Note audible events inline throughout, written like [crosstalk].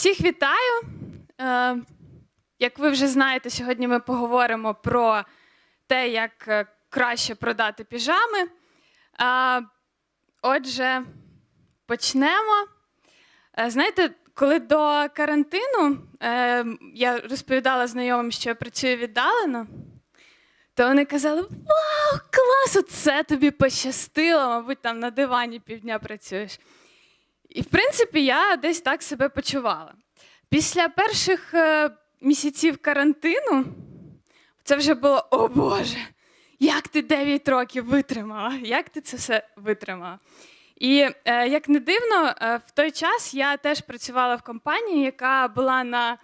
Всіх вітаю. Е, Як ви вже знаєте, сьогодні ми поговоримо про те, як е, краще продати піжами. Е, Отже, почнемо. Знаєте, коли до карантину я розповідала знайомим, що я працюю віддалено, то вони казали: Вау, клас! Оце тобі пощастило, мабуть, там на дивані півдня працюєш. І, в принципі, я десь так себе почувала. Після перших е, місяців карантину це вже було: о Боже, як ти 9 років витримала? Як ти це все витримала? І е, як не дивно, е, в той час я теж працювала в компанії, яка була на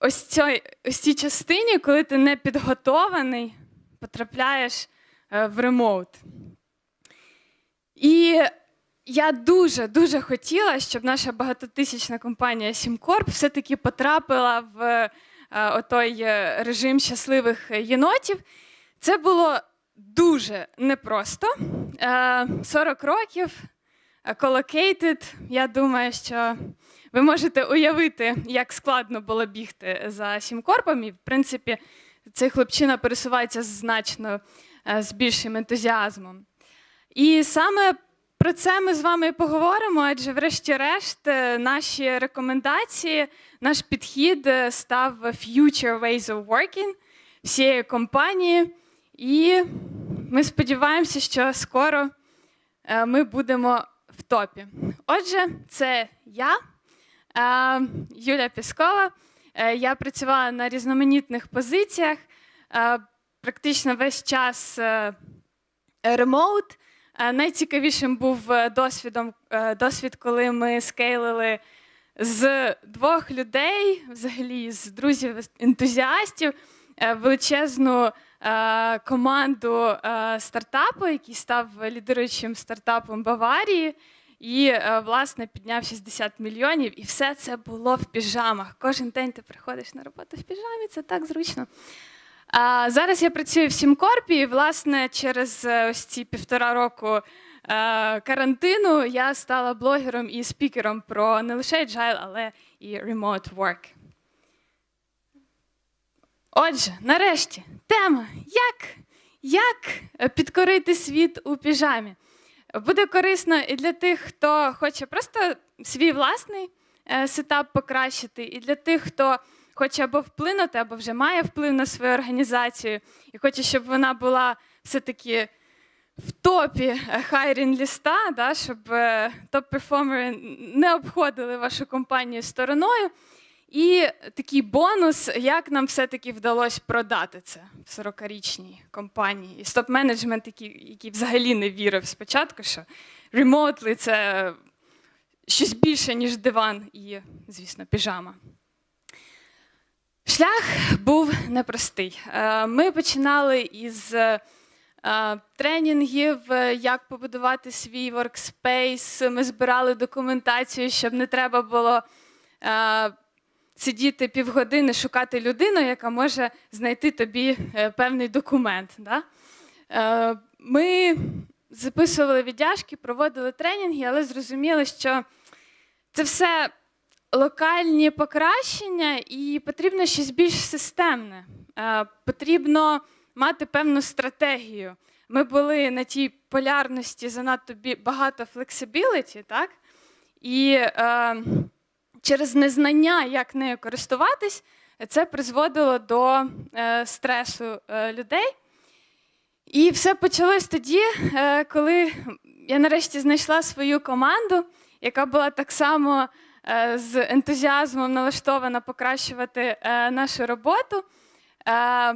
ось цій, ось цій частині, коли ти не підготований, потрапляєш в ремоут. І я дуже дуже хотіла, щоб наша багатотисячна компанія SimCorp все-таки потрапила в е, отой е, режим щасливих єнотів. Це було дуже непросто. Е, 40 років, е, collocated. Я думаю, що ви можете уявити, як складно було бігти за SimCorp. І, в принципі, цей хлопчина пересувається значно з більшим ентузіазмом. І саме про це ми з вами поговоримо, адже, врешті-решт, е, наші рекомендації, наш підхід е, став Future Ways of Working всієї компанії. І ми сподіваємося, що скоро е, ми будемо в топі. Отже, це я, Юля Піскова. Я працювала на різноманітних позиціях, практично весь час ремоут. Е, Найцікавішим був е, досвідом, е, досвід, коли ми скейлили з двох людей, взагалі з друзів ентузіастів, е, величезну команду стартапу, який став лідируючим стартапом Баварії. І, власне, підняв 60 мільйонів, і все це було в піжамах. Кожен день ти приходиш на роботу в піжамі, це так зручно. А, зараз я працюю в Сімкорпі, і, власне, через е, ось ці півтора року е, карантину я стала блогером і спікером про не лише agile, але і remote work. Отже, нарешті, тема: як, як підкорити світ у піжамі? Буде корисно і для тих, хто хоче просто свій власний е, сетап покращити, і для тих, хто хоче або вплинути, або вже має вплив на свою організацію, і хоче, щоб вона була все-таки в топі хайрін ліста, да, щоб е, топ-перформери не обходили вашу компанію стороною. І такий бонус, як нам все-таки вдалося продати це в 40-річній компанії. І стоп-менеджмент, який, який взагалі не вірив спочатку, що ремоутли це щось більше, ніж диван і, звісно, піжама. Шлях був непростий. Е, Ми починали із е, тренінгів, е, як побудувати свій workspace. Ми збирали документацію, щоб не треба було сидіти півгодини, шукати людину, яка може знайти тобі певний документ. Ми записували віддяжки, проводили тренінги, але зрозуміли, що це все локальні покращення, і потрібно щось більш системне. Е, Потрібно мати певну стратегію. Ми були на тій полярності занадто багато флексибіліті, так? І е, через незнання, як нею користуватись, це призводило до е, стресу е, людей. І все почалось тоді, е, коли я нарешті знайшла свою команду, яка була так само з ентузіазмом налаштована покращувати е, нашу роботу. Е,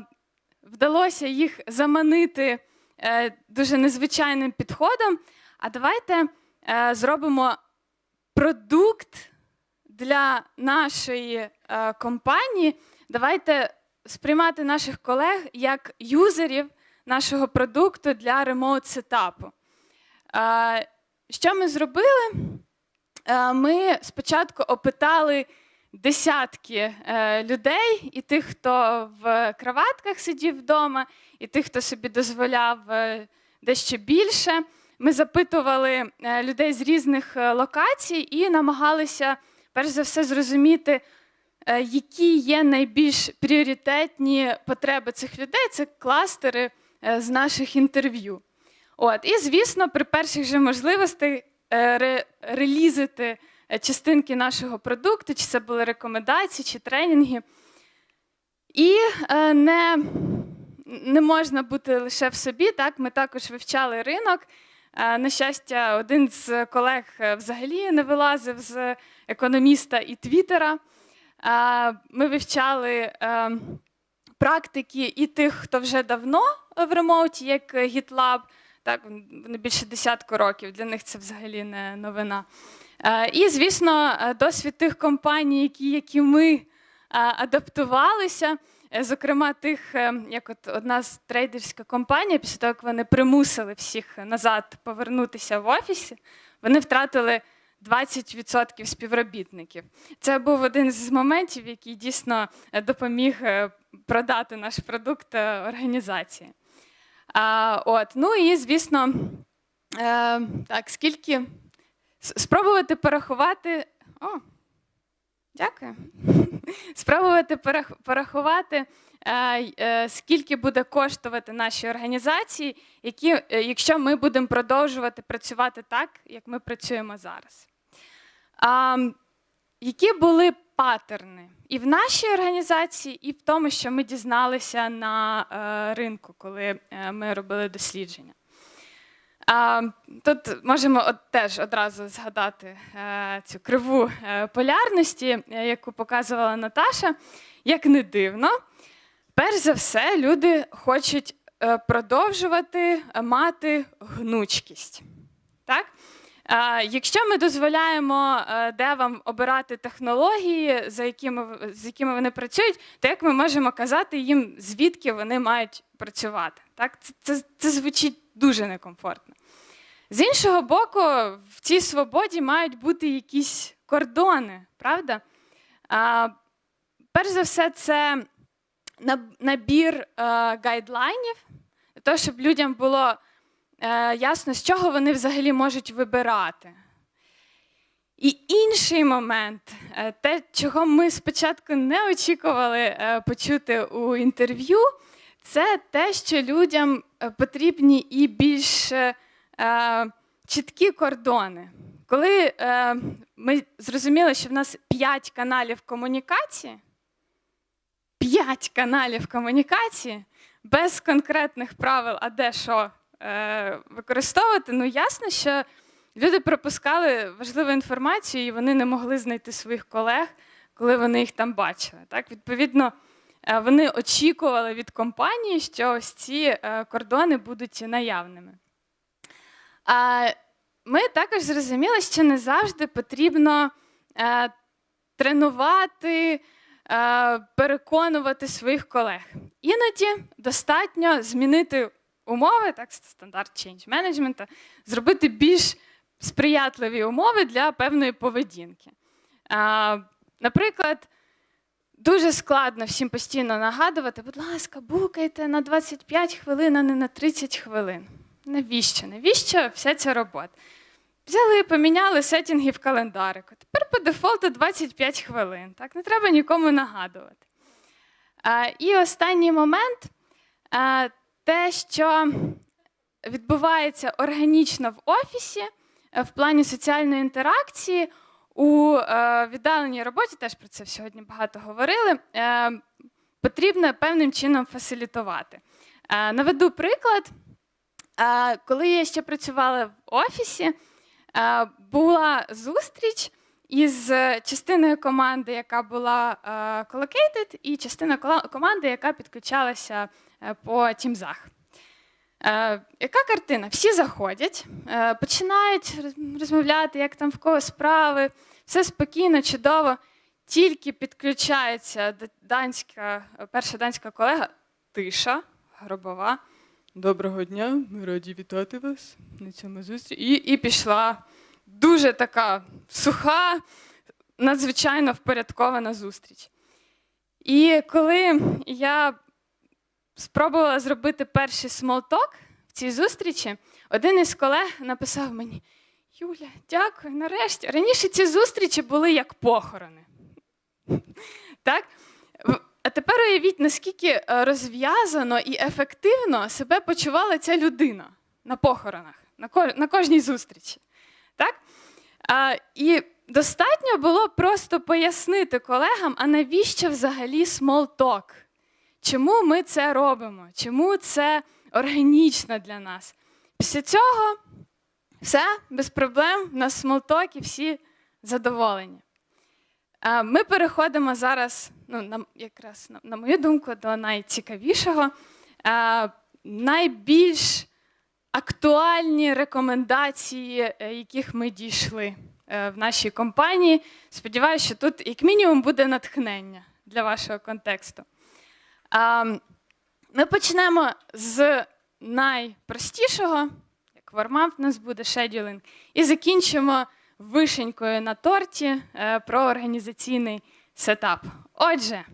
Вдалося їх заманити е, дуже незвичайним підходом. А давайте е, зробимо продукт для нашої е, компанії. Давайте сприймати наших колег як юзерів нашого продукту для ремоут сетапу. Е, Що ми зробили? Е, Ми спочатку опитали десятки е, людей, і тих, хто в кроватках сидів вдома, і тих, хто собі дозволяв е, дещо більше. Ми запитували людей з різних локацій і намагалися перш за все, зрозуміти, які є найбільш пріоритетні потреби цих людей. Це кластери з наших інтерв'ю. От, і, звісно, при перших же можливостях е, ре- релізити е, частинки нашого продукту, чи це були рекомендації, чи тренінги. І е, не, не можна бути лише в собі. Так? Ми також вивчали ринок. Е, На щастя, один з колег е, взагалі не вилазив з економіста і Твіттера. Е, Ми вивчали е, практики і тих, хто вже давно в ремоуті, як GitLab. Так, вони більше десятку років, для них це взагалі не новина. Е, І, звісно, е, досвід тих компаній, які, які ми е, адаптувалися, зокрема тих, як от одна з трейдерська компанія, після того, як вони примусили всіх назад повернутися в офісі, вони втратили 20% співробітників. Це був один з моментів, який дійсно допоміг продати наш продукт організації. А, от, ну і звісно, е, так, скільки спробувати порахувати. О, дякую. [laughs] Спробувати порахувати, е, е, скільки буде коштувати наші організації, які, е, якщо ми будемо продовжувати працювати так, як ми працюємо зараз. Які були патерни і в нашій організації, і в тому, що ми дізналися на е, ринку, коли е, ми робили дослідження. А, тут можемо от, теж одразу згадати е, цю криву е, полярності, е, яку показувала Наташа. Як не дивно, перш за все, люди хочуть продовжувати мати гнучкість. Так? Якщо ми дозволяємо е, девам обирати технології, за якими, з якими вони працюють, то як ми можемо казати їм, звідки вони мають працювати? Так? Це, це, це звучить дуже некомфортно. З іншого боку, в цій свободі мають бути якісь кордони, правда? А, перш за все, це набір е, гайдлайнів, для того, щоб людям було е, ясно, з чого вони взагалі можуть вибирати. І інший момент, е, те, чого ми спочатку не очікували е, почути у інтерв'ю, це те, що людям потрібні і більш чіткі кордони. Коли ми зрозуміли, що в нас 5 каналів комунікації, 5 каналів комунікації без конкретних правил, а де що використовувати, ну ясно, що люди пропускали важливу інформацію, і вони не могли знайти своїх колег, коли вони їх там бачили. Так, відповідно, е, вони очікували від компанії, що ось ці е, кордони будуть наявними. Ми також зрозуміли, що не завжди потрібно е, тренувати, е, переконувати своїх колег. Іноді достатньо змінити умови, так, стандарт change management, зробити більш сприятливі умови для певної поведінки. Наприклад, дуже складно всім постійно нагадувати, будь ласка, букайте на 25 хвилин, а не на 30 хвилин. Навіщо? Навіщо вся ця робота? Взяли і поміняли сетінги в календарику. Тепер по дефолту 25 хвилин. Так? Не треба нікому нагадувати. А, і останній момент те, що відбувається органічно в офісі е, в плані соціальної інтеракції. У е, віддаленій роботі, теж про це сьогодні багато говорили, е, потрібно певним чином фасилітувати. Наведу приклад. Коли я ще працювала в офісі, була зустріч із частиною команди, яка була collocated, і частина команди, яка підключалася по тімзах. Е, яка картина? Всі заходять, е, починають розмовляти, як там в кого справи, все спокійно, чудово. Тільки підключається данська, перша данська колега, тиша, гробова. Доброго дня, ми раді вітати вас на цьому зустрічі. І, і пішла дуже така суха, надзвичайно впорядкована зустріч. І коли я спробувала зробити перший смолток в цій зустрічі, один із колег написав мені: Юля, дякую, нарешті. Раніше ці зустрічі були як похорони. [laughs] Так? А тепер уявіть, наскільки е, розв'язано і ефективно себе почувала ця людина на похоронах, на, кожній зустрічі. Так? А, і достатньо було просто пояснити колегам, а навіщо взагалі talk? Чому ми це робимо? Чому це органічно для нас? Після цього все без проблем, на смолтокі всі задоволені. Ми переходимо зараз, ну, на, якраз на, мою думку, до найцікавішого. Найбільш актуальні рекомендації, е, яких ми дійшли е, в нашій компанії. Сподіваюся, що тут, як мінімум, буде натхнення для вашого контексту. Ми почнемо з найпростішого, як вармап у нас буде шедюлинг, і закінчимо вишенькою на торті е, про організаційний сетап. Отже,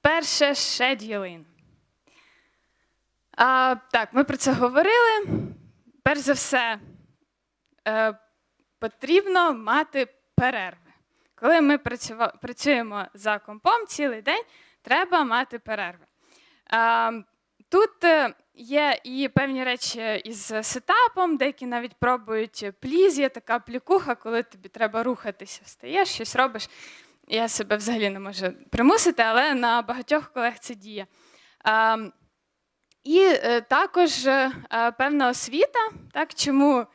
перше шедюлинг. Так, ми про це говорили. Перш за все, е, потрібно мати перерви. Коли ми працюємо за компом цілий день, треба мати перерви. Тут е, є і певні речі із сетапом, деякі навіть пробують пліз, є така плікуха, коли тобі треба рухатися, встаєш, щось робиш. Я себе взагалі не можу примусити, але на багатьох колег це діє. І е, також е, певна освіта, так, чому,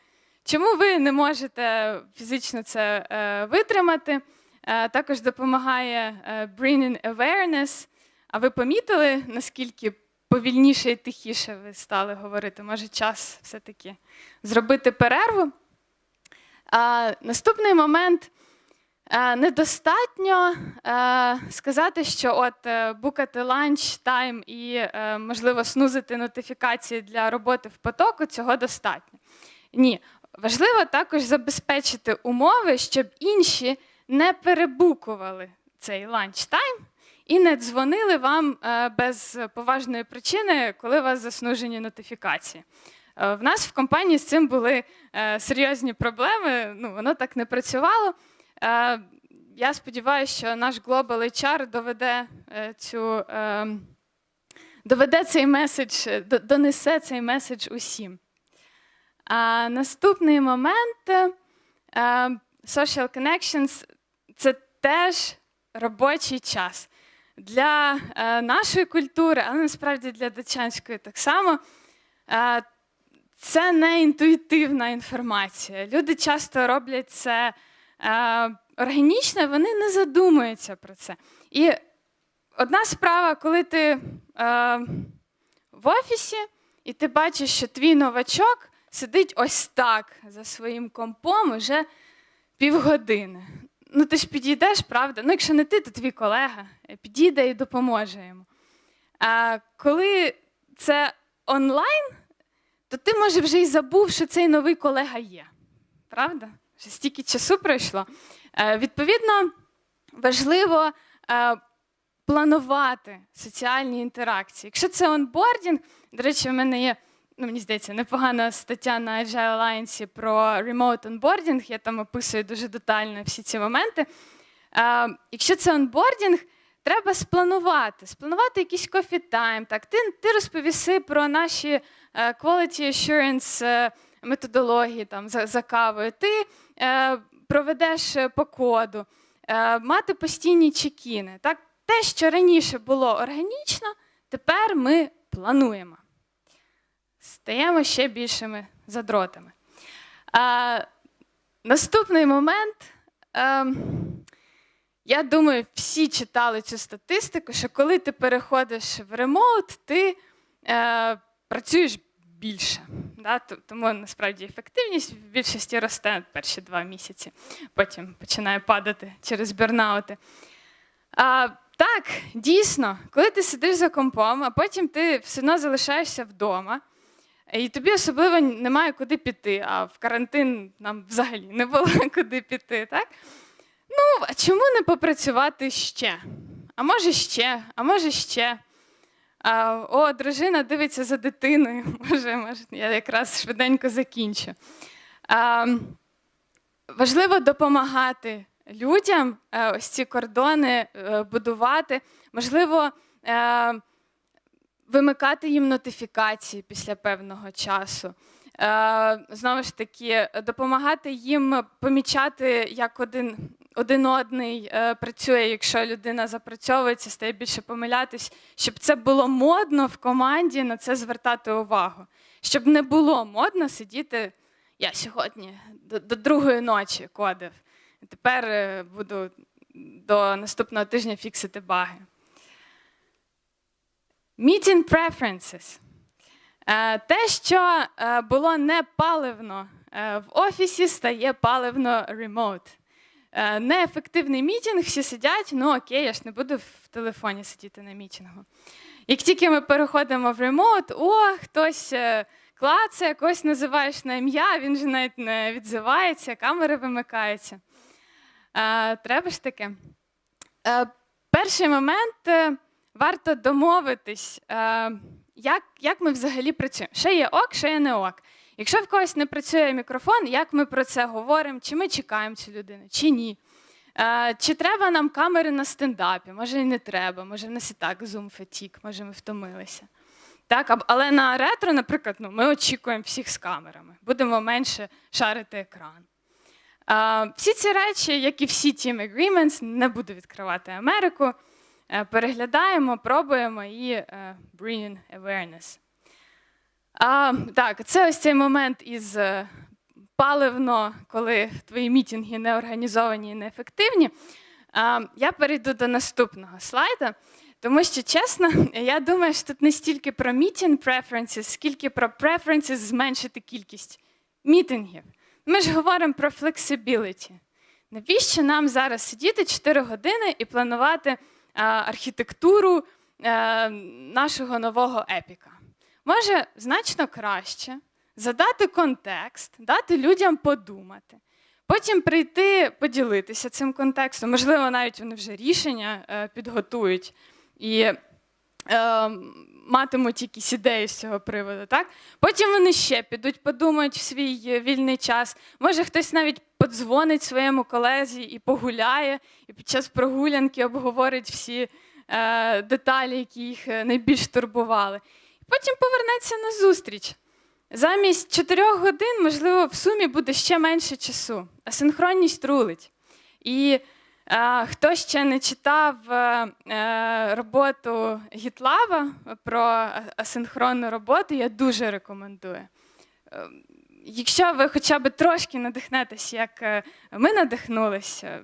чому ви не можете фізично це е, витримати. Е, також допомагає е, bringing awareness. А ви помітили, наскільки повільніше і тихіше ви стали говорити? Може, час все-таки зробити перерву? А, наступний момент. Е, Недостатньо сказати, що от букати ланч тайм і, можливо, снузити нотифікації для роботи в потоку цього достатньо. Ні, важливо також забезпечити умови, щоб інші не перебукували цей ланч тайм і не дзвонили вам е, без поважної причини, коли у вас заснужені нотифікації. Е, В нас в компанії з цим були е, серйозні проблеми, ну, воно так не працювало. Я сподіваюся, що наш Global HR доведе цю доведе цей меседж, донесе цей меседж усім. А наступний момент social connections теж робочий час. Для е, нашої культури, але насправді для датчанської так само. е, це не інтуїтивна інформація. Люди часто роблять це е, органічно, вони не задумуються про це. І одна справа, коли ти в офісі, і ти бачиш, що твій новачок сидить ось так за своїм компом уже півгодини. Ну, ти ж підійдеш, правда? Ну, якщо не ти, то твій колега підійде і допоможе йому. А коли це онлайн, то ти, може, вже й забув, що цей новий колега є. Правда? Вже стільки часу пройшло. Е, відповідно, важливо е, планувати соціальні інтеракції. Якщо це онбордінг, до речі, у мене є, ну, мені здається, непогана стаття на Agile Alliance про remote onboarding, я там описую дуже детально всі ці моменти. Е, якщо це онбордінг, треба спланувати, спланувати якийсь кофі тайм. Так, ти, ти розповіси про наші е, quality assurance е, методології там, за, за кавою. Ти е, проведеш е, по коду, е, мати постійні чекіни. Так? Те, що раніше було органічно, тепер ми плануємо. Стаємо ще більшими задротами. А, наступний момент. Е, я думаю, всі читали цю статистику, що коли ти переходиш в ремоут, ти е, працюєш більше. Да? Тому насправді ефективність в більшості росте перші два місяці, потім починає падати через бернаути. А, так, дійсно, коли ти сидиш за компом, а потім ти все одно залишаєшся вдома, і тобі особливо немає куди піти, а в карантин нам взагалі не було [laughs] куди піти, так? Ну, а чому не попрацювати ще? А може ще, а може ще. А, о, дружина дивиться за дитиною. [laughs] Може, може, я якраз швиденько закінчу. А, важливо допомагати людям е, ось ці кордони е, будувати. Можливо, е, вимикати їм нотифікації після певного часу. Е, Знову ж таки, допомагати їм помічати, як один, один одний е, працює, якщо людина запрацьовується, стає більше помилятись, щоб це було модно в команді на це звертати увагу. Щоб не було модно сидіти. Я сьогодні до, до другої ночі кодив. Тепер е, буду до наступного тижня фіксити баги. Meeting preferences. Е, Те, що е, було не паливно е, в офісі, стає паливно. Е, Неефективний мітінг, всі сидять, ну окей, я ж не буду в телефоні сидіти на мітінгу. Як тільки ми переходимо в ремоут, о, хтось е, клацає, когось називаєш на ім'я, він же навіть не відзивається, камери вимикаються. Треба ж таке. Е, Перший момент варто домовитись, е, як, як ми взагалі працюємо. Що є ок, що є не ок. Якщо в когось не працює мікрофон, як ми про це говоримо, чи ми чекаємо цю людину, чи ні. Е, Чи треба нам камери на стендапі? Може і не треба, може в нас і так зум фатік, може ми втомилися. Так, але на ретро, наприклад, ну, ми очікуємо всіх з камерами, будемо менше шарити екран. Е, Всі ці речі, як і всі Team Agreements, не буду відкривати Америку. Е, Переглядаємо, пробуємо і е, bringing awareness. А, так, це ось цей момент із е, паливно, коли твої мітинги не організовані і неефективні. А, я перейду до наступного слайда, тому що, чесно, я думаю, що тут не стільки про meeting preferences, скільки про preferences зменшити кількість мітингів. Ми ж говоримо про flexibility. Навіщо нам зараз сидіти 4 години і планувати архітектуру е, нашого нового епіка? Може значно краще задати контекст, дати людям подумати, потім прийти поділитися цим контекстом. Можливо, навіть вони вже рішення е, підготують і е, матимуть якісь ідеї з цього приводу. Так? Потім вони ще підуть, подумають в свій е, вільний час. Може, хтось навіть подзвонить своєму колезі і погуляє, і під час прогулянки обговорить всі е, деталі, які їх е, найбільш турбували. І потім повернеться на зустріч. Замість 4 годин, можливо, в сумі буде ще менше часу. Асинхронність рулить. І хто ще не читав е, е, роботу Гітлава про асинхронну роботу, я дуже рекомендую. Е, Якщо ви хоча б трошки надихнетесь, як ми надихнулися,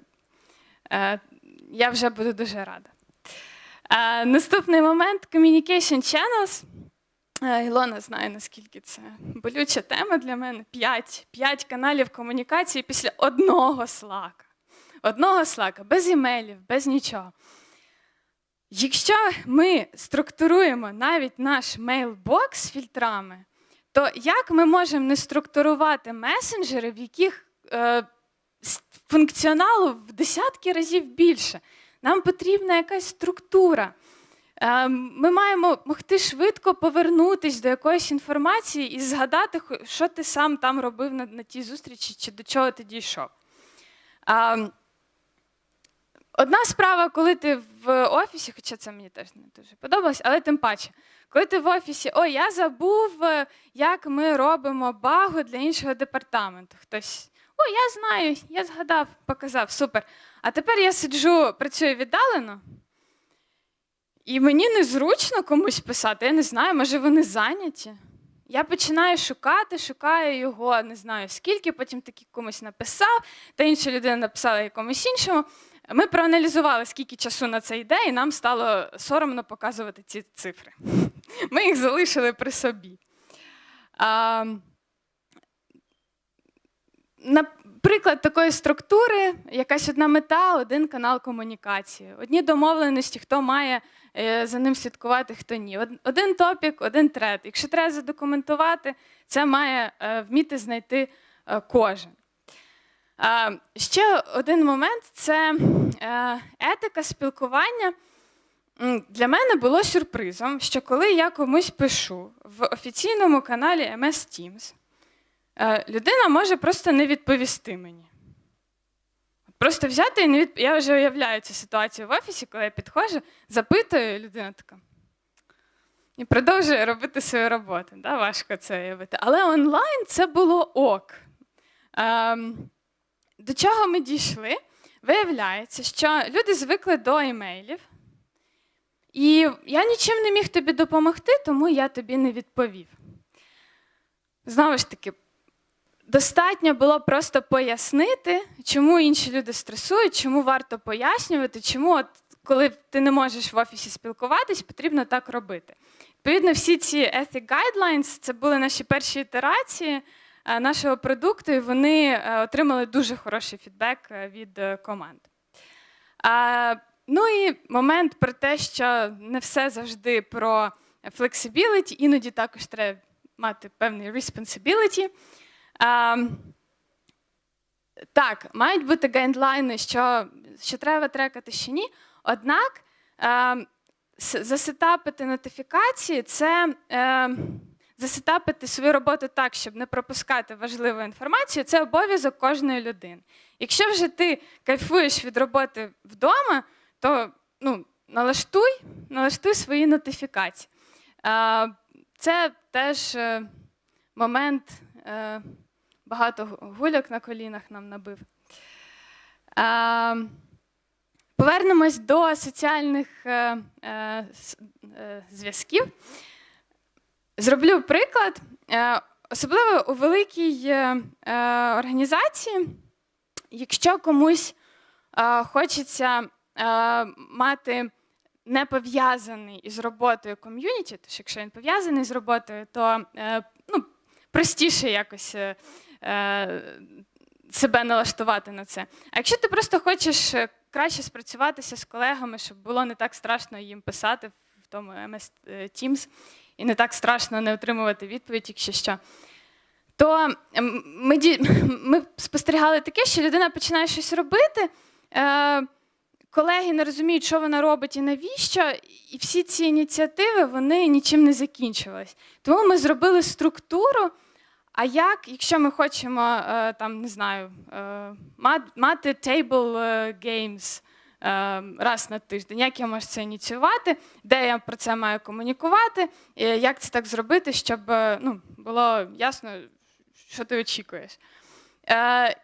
я вже буду дуже рада. Наступний момент communication channels. Ілона знає, наскільки це болюча тема для мене. П'ять каналів комунікації після одного слака. Одного слака, без імейлів, без нічого. Якщо ми структуруємо навіть наш мейлбокс фільтрами, то як ми можемо не структурувати месенджери, в яких е, функціоналу в десятки разів більше? Нам потрібна якась структура. Е, Ми маємо могти швидко повернутися до якоїсь інформації і згадати, що ти сам там робив на, на тій зустрічі, чи до чого ти дійшов. А, Одна справа, коли ти в офісі, хоча це мені теж не дуже подобалось, але тим паче, коли ти в офісі, ой, я забув, е, як ми робимо багу для іншого департаменту. Хтось, о, я знаю, я згадав, показав, супер. А тепер я сиджу, працюю віддалено, і мені незручно комусь писати. Я не знаю, може вони зайняті. Я починаю шукати, шукаю його, не знаю скільки, потім таки комусь написав, та інша людина написала якомусь іншому. Ми проаналізували, скільки часу на це йде, і нам стало соромно показувати ці цифри. Ми їх залишили при собі. Наприклад, такої структури, якась одна мета, один канал комунікації. Одні домовленості, хто має е, за ним слідкувати, хто ні. Один топік, один тред. Якщо треба задокументувати, це має е, вміти знайти е, кожен. Ще один момент це е, етика спілкування. Для мене було сюрпризом, що коли я комусь пишу в офіційному каналі MS Teams, е, людина може просто не відповісти мені. Просто взяти і не від... Я вже уявляю цю ситуацію в офісі, коли я підходжу, запитую, людина така. І продовжує робити свою роботу. Да? Важко це уявити. Але онлайн це було ок. Ем, до чого ми дійшли? Виявляється, що люди звикли до емейлів, і я нічим не міг тобі допомогти, тому я тобі не відповів. Знову ж таки, достатньо було просто пояснити, чому інші люди стресують, чому варто пояснювати, чому, от, коли ти не можеш в офісі спілкуватись, потрібно так робити. Відповідно, всі ці Ethic Guidelines це були наші перші ітерації нашого продукту, і вони е, отримали дуже хороший фідбек е, від е, команд. Ну і момент про те, що не все завжди про flexibility, іноді також треба мати певний responsibility. Так, мають бути гайдлайни, що, що треба трекати, що ні. Однак а, засетапити нотифікації це е, засетапити свою роботу так, щоб не пропускати важливу інформацію, це обов'язок кожної людини. Якщо вже ти кайфуєш від роботи вдома, то ну, налаштуй, налаштуй свої нотифікації. Це теж е, момент, е, багато гу- гульок на колінах нам набив. Повернемось до соціальних е, зв'язків. Зроблю приклад. Е, Особливо у великій е, е, організації, якщо комусь хочеться мати не пов'язаний із роботою ком'юніті, тож якщо він пов'язаний з роботою, то ну, простіше якось себе налаштувати на це. А якщо ти просто хочеш краще спрацюватися з колегами, щоб було не так страшно їм писати в тому MS Teams, і не так страшно не отримувати відповідь, якщо що. То ем, ми, [laughs] ми спостерігали таке, що людина починає щось робити, е, колеги не розуміють, що вона робить і навіщо, і всі ці ініціативи вони нічим не закінчились. Тому ми зробили структуру. А як, якщо ми хочемо е, там, не знаю, е, мати table е, games раз на тиждень, як я можу це ініціювати, де я про це маю комунікувати, і як це так зробити, щоб е, ну, було ясно, що ти очікуєш. Е,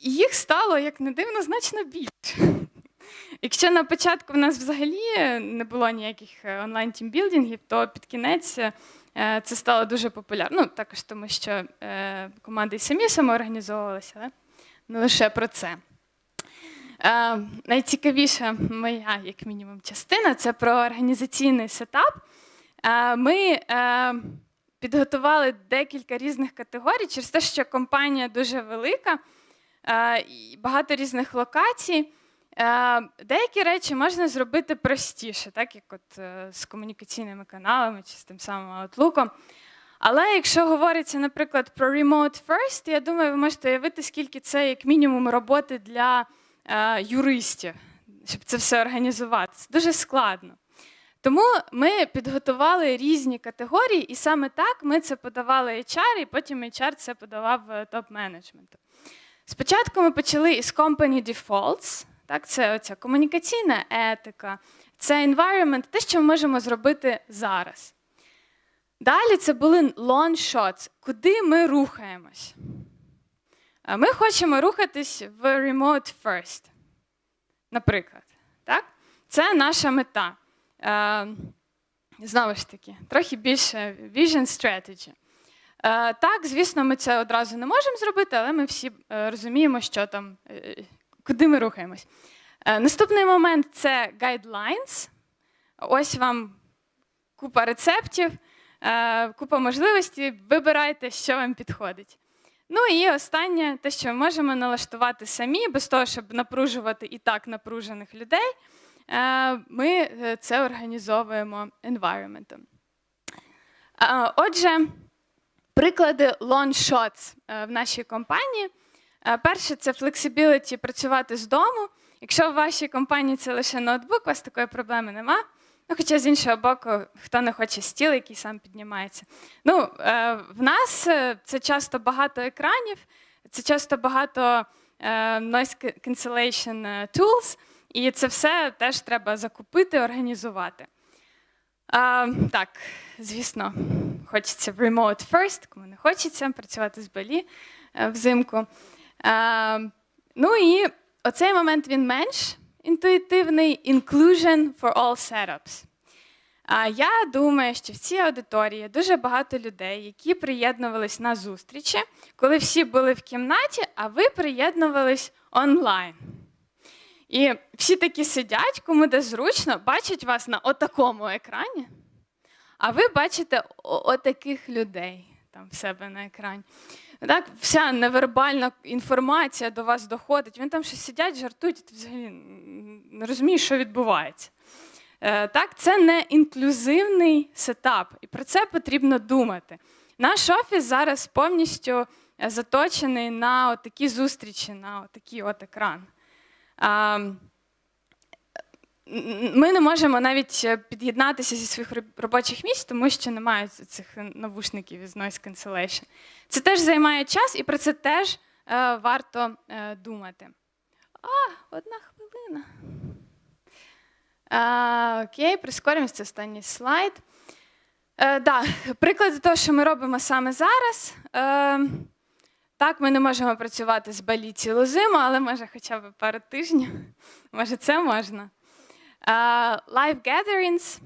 їх стало, як не дивно, значно більше. Якщо на початку в нас взагалі не було ніяких е, онлайн-тімбілдингів, то під кінець це стало дуже популярно. Ну, також тому, що команди й самі самоорганізовувалися, але не лише про це. Е, найцікавіша моя, як мінімум, частина це про організаційний сетап. Е, ми е, підготували декілька різних категорій через те, що компанія дуже велика, багато різних локацій. Деякі речі можна зробити простіше, так як от з комунікаційними каналами чи з тим самим Outlook. Але якщо говориться, наприклад, про Remote First, я думаю, ви можете уявити, скільки це як мінімум роботи для юристів, щоб це все організувати. Це дуже складно. Тому ми підготували різні категорії, і саме так ми це подавали HR, і потім HR це подавав е, топ-менеджменту. Спочатку ми почали із Company Defaults, так, це оця комунікаційна етика, це environment, те, що ми можемо зробити зараз. Далі це були launch shots, куди ми рухаємось. Ми хочемо рухатись в remote first, наприклад. Так? Це наша мета. Е, Знову ж таки, трохи більше vision strategy. Е, Так, звісно, ми це одразу не можемо зробити, але ми всі е, розуміємо, що там, куди ми рухаємось. Наступний момент це guidelines. Ось вам купа рецептів, купа можливостей. Вибирайте, що вам підходить. Ну і останнє, те, що ми можемо налаштувати самі, без того, щоб напружувати і так напружених людей. е, Ми е, це організовуємо environment. Отже, приклади shots е, в нашій компанії. Перше це flexibility працювати з дому. Якщо в вашій компанії це лише ноутбук, у вас такої проблеми нема. Ну, хоча з іншого боку, хто не хоче стіл, який сам піднімається. Ну, е, в нас е, це часто багато екранів, це часто багато е, noise cancellation tools, і це все теж треба закупити, організувати. А, так, звісно, хочеться в remote first, кому не хочеться працювати з Балі взимку. А, ну і оцей момент він менш інтуїтивний inclusion for all setups. А я думаю, що в цій аудиторії дуже багато людей, які приєднувались на зустрічі, коли всі були в кімнаті, а ви приєднувались онлайн. І всі такі сидять, кому де зручно, бачать вас на отакому екрані, а ви бачите отаких людей там в себе на екрані. Так, вся невербальна інформація до вас доходить. Вони там щось сидять, жартують, і ти взагалі не розумієш, що відбувається. Е, Так, це не інклюзивний сетап, і про це потрібно думати. Наш офіс зараз повністю е, заточений на такі зустрічі, на такий от екран. Ми не можемо навіть е, під'єднатися зі своїх робочих місць, тому що немає цих навушників із noise cancellation. Це теж займає час, і про це теж е, варто е, думати. А, одна хвилина. А, окей, прискоримося, це останній слайд. Е, да, приклади того, що ми робимо саме зараз. Е, так, ми не можемо працювати з балі цілу зиму, але може хоча б пару тижнів. Може, це можна. Е, live gatherings.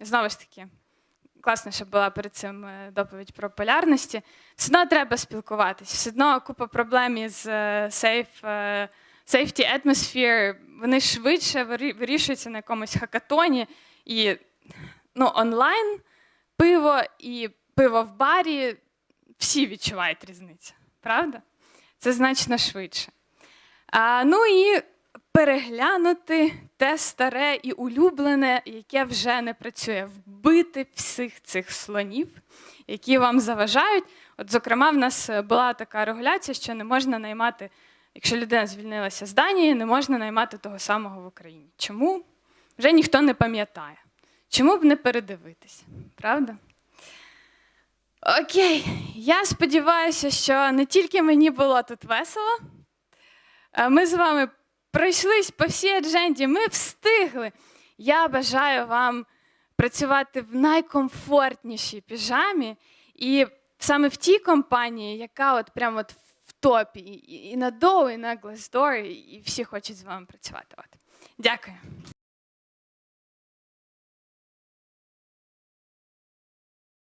Знову ж таки, класно, що була перед цим е, доповідь про полярності. Все одно треба спілкуватись, все одно купа проблем із е, safe, safety atmosphere, вони швидше вирішуються на якомусь хакатоні. І ну, онлайн пиво і пиво в барі всі відчувають різницю, правда? Це значно швидше. А, ну і переглянути те старе і улюблене, яке вже не працює, вбити всіх цих слонів, які вам заважають. От, зокрема, в нас е, була така регуляція, що не можна наймати, якщо людина звільнилася з Данії, не можна наймати того самого в Україні. Чому? Вже ніхто не пам'ятає. Чому б не передивитись, правда? Окей, я сподіваюся, що не тільки мені було тут весело. Ми з вами пройшлись по всій адженді, ми встигли. Я бажаю вам працювати в найкомфортнішій піжамі і саме в тій компанії, яка от прямо от в топі, і, на Dow, і на Glassdoor, і всі хочуть з вами працювати. От. Дякую.